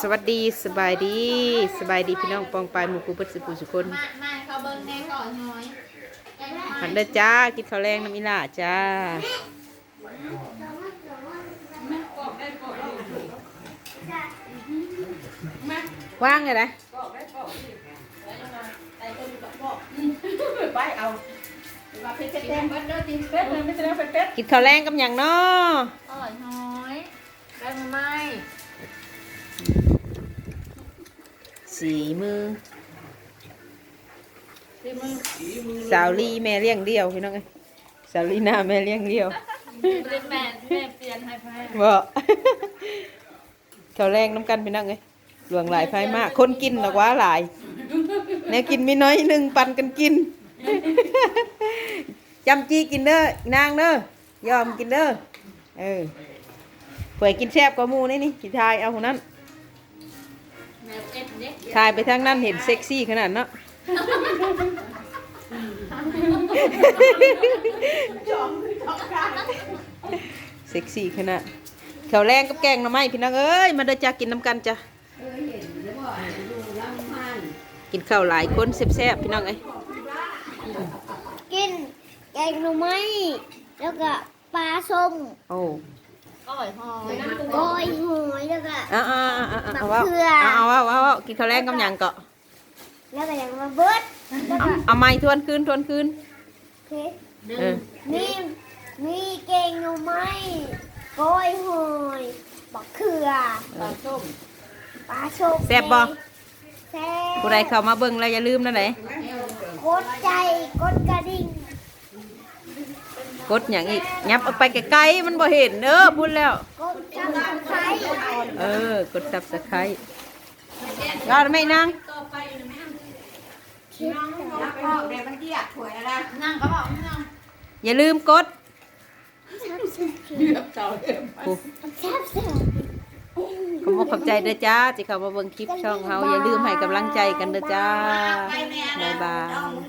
สวัสดีสบายดีสบายดีพี่น้องปองปายหมู่กูเปิดสุขุสุคนมามาเขาเบิ้งแน่ก่อนน้อยหันเด้อจ้ากินข้าวแรงน้ำอีหล่าจ้าว่างเลยนะไปเอามาเพชรเพชรแดงเบิดเด้อจิเพชรเลยไม่ใช่แล้วเพชรเพชรกินข้าวแรงกับหยังเนาะอ่อยน้อยแบงไม้ สีมือที่มึงสาวลีแม่เลี้ยงเดียวพี่น้องเอ้ยสาวลีหน้าแม่เลี้ยงเดียวเป็นแม่แม่เปลี่ยนให้แม่บ่ข้าวแรงน้ำกันพี่น้องเอ้ยหลวงหลายไฟมาก คนกินหรอกว่าหลายแนวกินมีน้อยหนึ่งปันกันกินจำจีกินเด้อนางเด้อยอมกินเด้อเออเผื่อกินแซ่บกว่าหมูนี่นี่สิทายเอาคนนั้นแม่เอ็ดเด็ก ทายไปทางนั้นเห็นเซ็กซี่ขนาดเนาะเซ็กซี่ขนาดข้าวแรงกับแกงหน่อไม้พี่น้องเอ้ย มาเด้อจ้ากินน้ำกันจ้ะกินข้าวหลายคนแซ่บๆพี่น้องเอ้ยกินแกงหน่อไม้แล้วก็ปลาส้มโอ้ อ่อยหอยกอยหอยแล้วก็อ่าอ่าอ่าอ่าเอาว่ามะเขือเอาว่าเอาว่ากินข้าวแรงกับหยังเกาะแล้วก็ยังมาเบิดแล้วเอาก็เอาไม้ทวนคืนทวนคืนเพชรเออมีมีแกงหน่อไม้กอยหอยบักเขือปลาส้มปลาส้มแซ่บบ่แซ่บผู้ใดเข้ามาเบิ่งแล้วอย่าลืมนะไหนกดใจกดกระดิ่ง กดหยังอีกยับเอาไปไกลๆมันบ่เห็นเด้อพูดแล้วกดจับไคร้เออกด Subscribe รอดไหมนางน้องพ่อเดี๋ยวมันเกี่ยถวยอะไรนั่งก็บอกนั่งอย่าลืมกดเดือบเจ้าเดือบโอ้แซ่บแซ่บขอบคุณขอบใจเด้อจ้าที่เข้ามาเบิ่งคลิปช่องเฮาอย่าลืมให้กำลังใจกันเด้อจ้า บ๊ายบาย